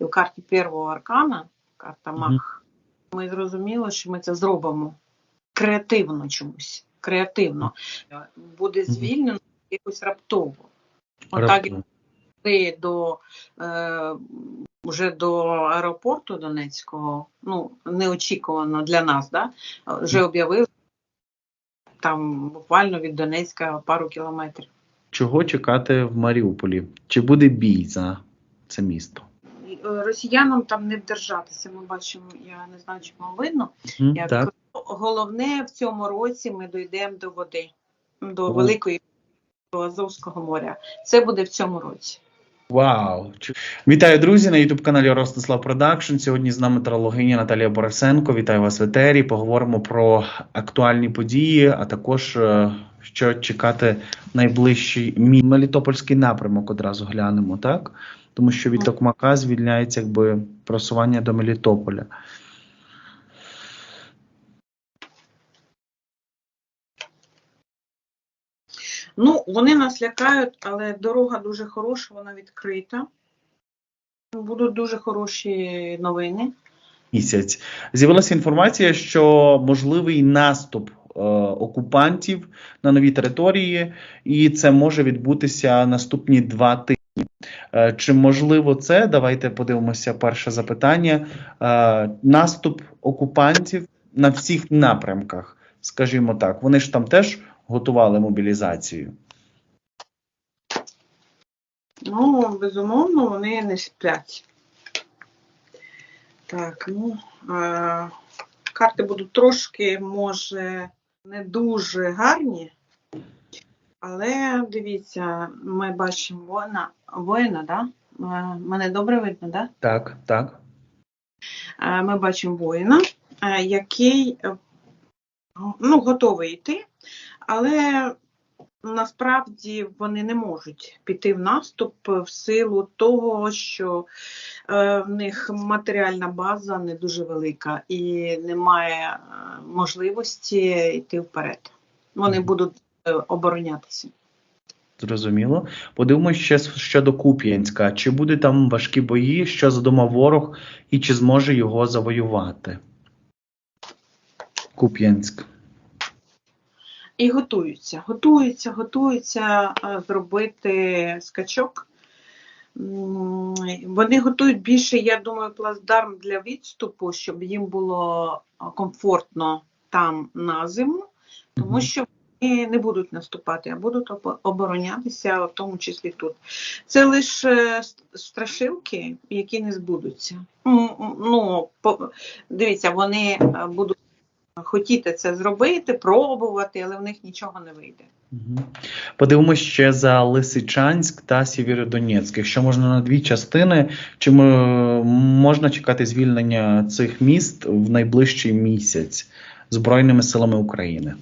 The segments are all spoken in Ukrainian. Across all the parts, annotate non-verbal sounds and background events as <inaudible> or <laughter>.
В карті першого аркана, карта. Мах, ми зрозуміли, що ми це зробимо креативно чомусь. Креативно. Буде звільнено якось раптово. Отак йшли до е, вже до аеропорту Донецького, ну неочікувано для нас, да? вже об'явили там буквально від Донецька пару кілометрів. Чого чекати в Маріуполі? Чи буде бій за це місто? Е, Росіянам там не вдержатися. Ми бачимо, я не знаю, чи вам видно. Мгм, Як Так. головне в цьому році ми дійдемо до води, до великої до Азовського моря. Це буде в цьому році. Вау! Вітаю, друзі, на youtube каналі Ростислав Продакшн. Сьогодні з нами тарологиня Наталія Борисенко. Вітаю вас в етері. Поговоримо про актуальні події, а також е, що чекати найближчий мі... Мелітопольський напрямок одразу глянемо, так? Тому що від Токмака звільняється якби просування до Мелітополя. Ну, вони нас лякають, але дорога дуже хороша, вона відкрита. Будуть дуже хороші новини. місяць. З'явилася інформація, що можливий наступ е, окупантів на нові території, і це може відбутися наступні два тижні. Е, чи можливо це? Давайте подивимося. Перше запитання: е, наступ окупантів на всіх напрямках, скажімо так, вони ж там теж готували мобілізацію. Ну, безумовно, вони не сплять. Так, ну, е, карти будуть трошки, може, не дуже гарні, але дивіться, ми бачимо воїна, воїна, да? Е, Мене добре видно, да? Так, так. Е, Ми бачимо воїна, е, який ну, готовий йти, але насправді вони не можуть піти в наступ в силу того, що в них матеріальна база не дуже велика і немає можливості йти вперед. Вони будуть оборонятися. Зрозуміло. Подивимося ще щодо Куп'янська. Чи буде там важкі бої, що задумав ворог, і чи зможе його завоювати? Куп'янськ. І готуються, готуються, готуються е, зробити скачок. Вони готують більше, я думаю, плацдарм для відступу, щоб їм було е, комфортно там на зиму, тому що вони не будуть наступати, а будуть обо- оборонятися, в тому числі тут. Це лише страшилки, які не збудуться. Ну, дивіться, вони е, будуть хотіти це зробити, пробувати, але в них нічого не вийде. Подивимось ще за Лисичанськ та Сєвєродонецьк. Якщо можна на дві частини, чи можна чекати звільнення цих міст в найближчий місяць Збройними силами України?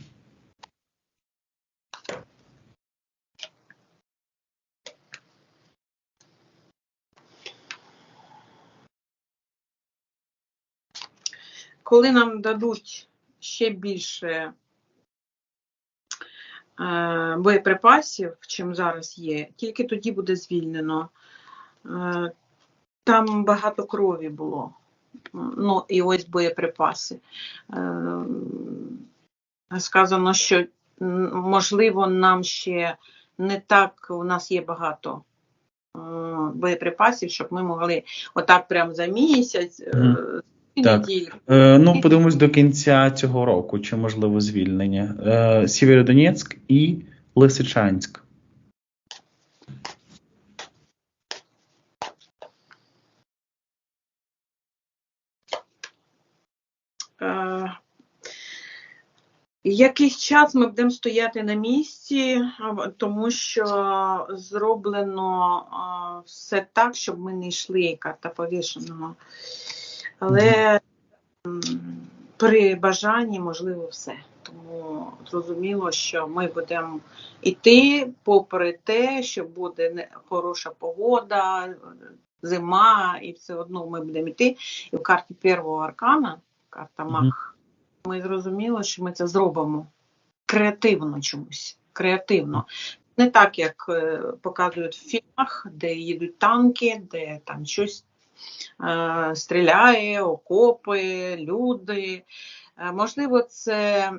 Коли нам дадуть ще більше е, боєприпасів, чим зараз є, тільки тоді буде звільнено. Е, там багато крові було. Ну, і ось боєприпаси. Е, сказано, що можливо нам ще не так, у нас є багато боєприпасів, щоб ми могли отак прямо за місяць, Так. Е, ну, подивимось до кінця цього року, чи можливо звільнення. Е, Сєвєродонецьк і Лисичанськ. Е, Якийсь час ми будемо стояти на місці, тому що зроблено все так, щоб ми не йшли карта повішеного. Але при бажанні можливо все. Тому зрозуміло, що ми будемо йти попри те, що буде хороша погода, зима, і все одно ми будемо йти. І в карті першого аркана, карта. Мах, ми зрозуміли, що ми це зробимо креативно чомусь. Креативно. Не так, як е, показують в фільмах, де їдуть танки, де там щось стріляє, окопи, люди. Е, Можливо, це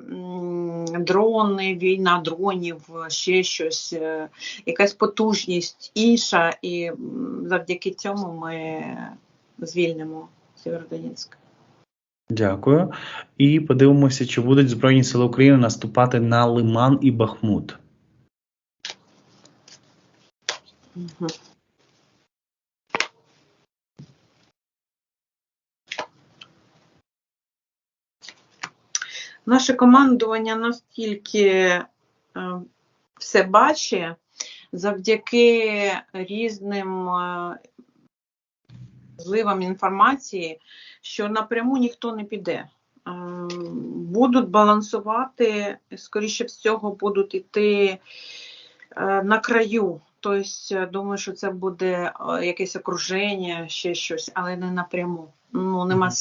дрони, війна дронів, ще щось, е, якась потужність інша, і завдяки цьому ми звільнимо Сєвєродонецьк. Дякую. І подивимося, чи будуть Збройні Сили України наступати на Лиман і Бахмут. Мгм. Наше командування настільки е, все бачить завдяки різним е, зливам інформації, що напряму ніхто не піде. Е, Будуть балансувати, скоріше всього, будуть йти на краю. Тобто, думаю, що це буде якесь окруження, ще щось, але не напряму. Ну, нема Мгм.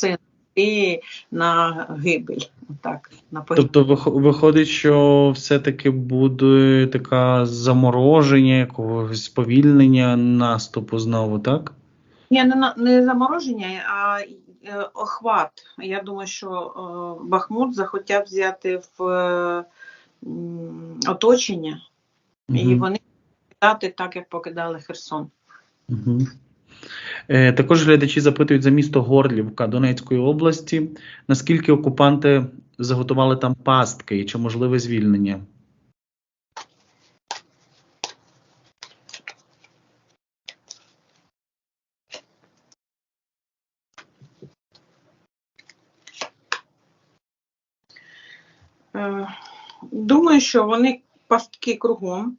Йти на гибель. Так, на. Тобто виходить, що все-таки буде таке замороження, якогось сповільнення наступу знову, так? Ні, не, не замороження, а е, охват. Я думаю, що е, Бахмут захотів взяти в е, оточення, і вони кидати так, як покидали Херсон. Угу. Е, також глядачі запитують за місто Горлівка Донецької області. Наскільки окупанти заготували там пастки і чи можливе звільнення? Е, Думаю, що вони пастки кругом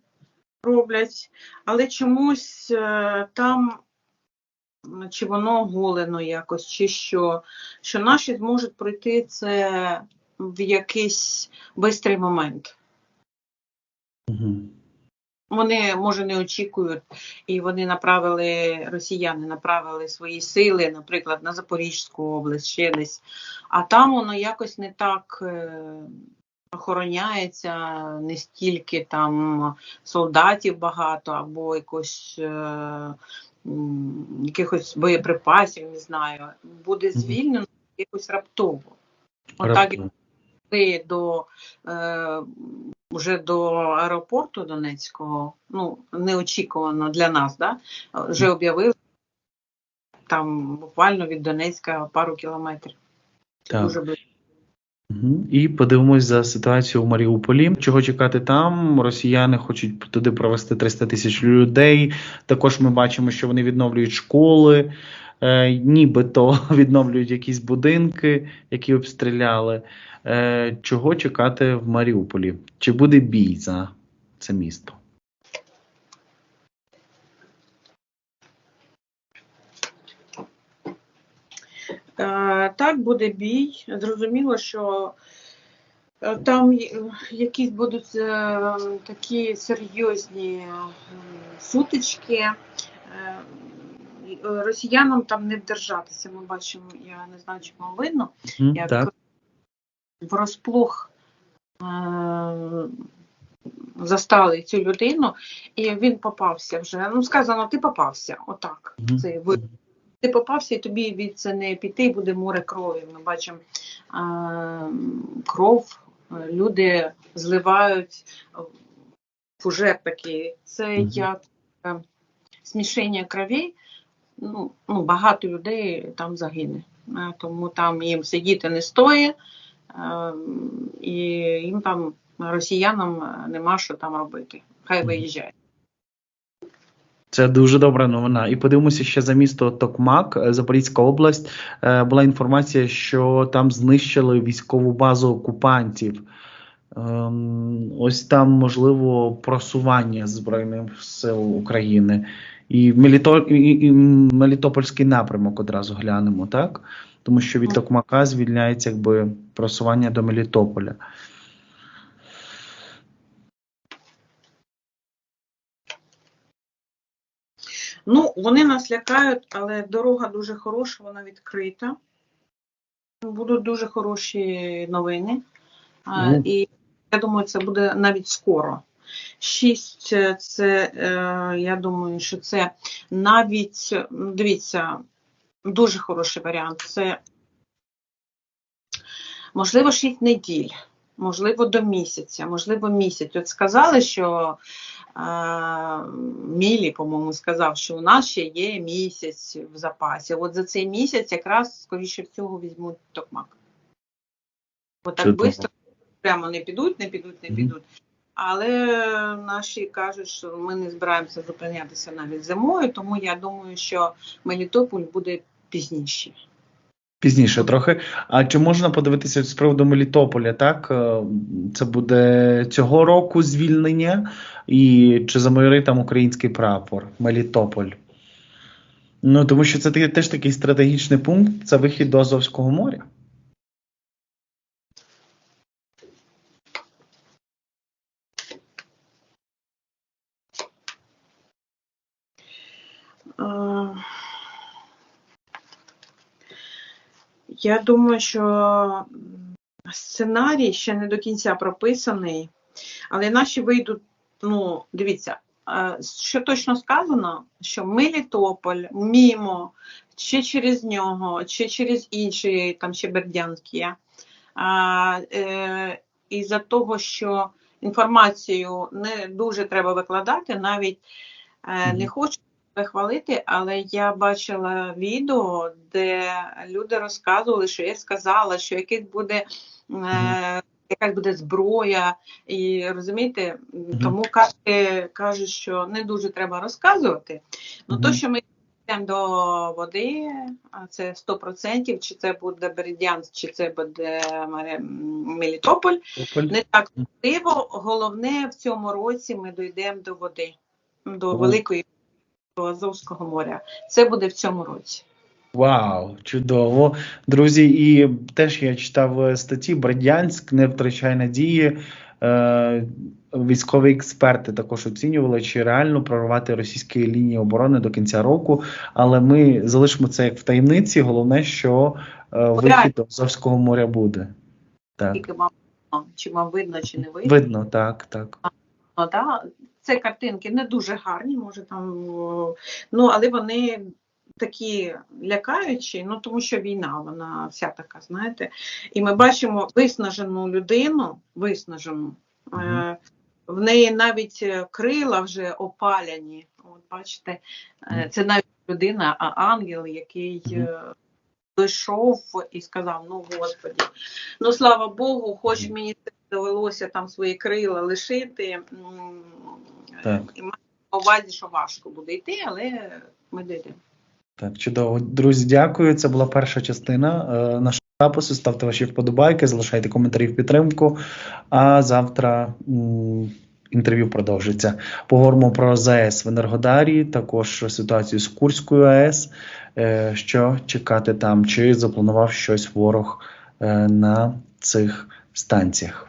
роблять, але чомусь е, там чи воно оголено якось, чи що, що наші зможуть пройти це в якийсь бистрий момент. Угу. Вони, може, не очікують, і вони направили, росіяни направили свої сили, наприклад, на Запорізьку область, ще десь. А там воно якось не так е, охороняється, не стільки там солдатів багато, або якось, е, якихось боєприпасів, не знаю. Буде звільнено якось раптово. Отак, як Раптово. до е, вже до аеропорту Донецького, ну неочікувано для нас, да? вже об'явили там буквально від Донецька пару кілометрів. Так. дуже близько. І подивимось за ситуацію в Маріуполі. Чого чекати там? Росіяни хочуть туди провести 300 тисяч людей. Також ми бачимо, що вони відновлюють школи, е, нібито <laughs> відновлюють якісь будинки, які обстріляли. Е, чого чекати в Маріуполі? Чи буде бій за це місто? Так, буде бій. Зрозуміло, що е, там якісь будуть е, такі серйозні е, сутички. Е, Росіянам там не вдержатися. Ми бачимо, я не знаю, чи вам видно. Мгм, як Так. врозплох е, застали цю людину, і він попався вже. Ну, сказано, ти попався. Отак. Це ви. Ти попався, і тобі від це не піти, і буде море крові. Ми бачимо кров, люди зливають фужер такий. Це Мгм. як е, смішення кровей. Ну, ну, багато людей там загине. Тому там їм сидіти не стоїть, і їм там, росіянам, е, нема що там робити. Хай виїжджають. Це дуже добра новина. І подивимося ще за місто Токмак, е, Запорізька область. Е, Була інформація, що там знищили військову базу окупантів. Ем, Ось там можливо просування Збройних сил України. І Мелітопольський напрямок одразу глянемо, так? Тому що від Токмака звільняється якби просування до Мелітополя. Ну, вони нас лякають, але дорога дуже хороша, вона відкрита. Будуть дуже хороші новини. Ну. І я думаю, це буде навіть скоро. Шість е, це, е, я думаю, що це навіть, дивіться, дуже хороший варіант. Це можливо 6 неділь, можливо, до місяця, можливо, місяць. От сказали, що Мілі, по-моєму, сказав, що у нас ще є місяць в запасі. От за цей місяць якраз, скоріше всього, візьмуть токмак. Бо так швидко прямо не підуть, не підуть, не підуть. Але наші кажуть, що ми не збираємося зупинятися навіть зимою, тому я думаю, що Мелітополь буде пізніше. Пізніше трохи. А чи можна подивитися з приводу Мелітополя? Так Е, це буде цього року звільнення, і чи замайорить там український прапор Мелітополь? Ну тому що це теж такий стратегічний пункт. Це вихід до Азовського моря. Е, Я думаю, що сценарій ще не до кінця прописаний, але наші вийдуть, ну, дивіться, е, що точно сказано, що Мелітополь, мімо, чи через нього, чи через інші, там ще Бердянські. А, е, із-за того, що інформацію не дуже треба викладати, навіть е, не Мгм. Себе хвалити, але я бачила відео, де люди розказували, що я сказала, що якась буде, е, якась буде зброя, і розумієте, тому кажуть, кажуть, що не дуже треба розказувати. Ну то, що ми йдемо до води, а це 100%, чи це буде Бердянськ, чи це буде Мелітополь, не так важливо. Головне в цьому році ми дійдемо до води, до Ого. великої до Азовського моря. Це буде в цьому році. Вау, чудово. Друзі, і теж я читав е, статті Бердянськ не втрачає надії. Е, військові експерти також оцінювали, чи реально прорвати російські лінії оборони до кінця року. Але ми залишимо це як в таємниці. Головне, що е, вихід до Азовського моря буде. Так. Тільки вам чи вам видно, чи не видно. Видно, так, так. Ну, да? Це картинки не дуже гарні, може там, ну але вони такі лякаючі, ну тому що війна, вона вся така, знаєте. І ми бачимо виснажену людину, виснажену. Е, в неї навіть е, крила вже опаляні. От бачите, е, це навіть людина, а ангел, який вийшов і сказав: Ну, Господі, ну слава Богу, хоч мені це довелося там свої крила лишити. Так. І маю на увазі, що важко буде йти, але ми дійдемо. Так, чудово. Друзі, дякую. Це була перша частина е, нашого запису. Ставте ваші вподобайки, залишайте коментарі в підтримку. А завтра м, інтерв'ю продовжиться. Поговоримо про ЗАЕС в Енергодарі, також ситуацію з Курською АЕС. Е, що чекати там, чи запланував щось ворог е, на цих станціях.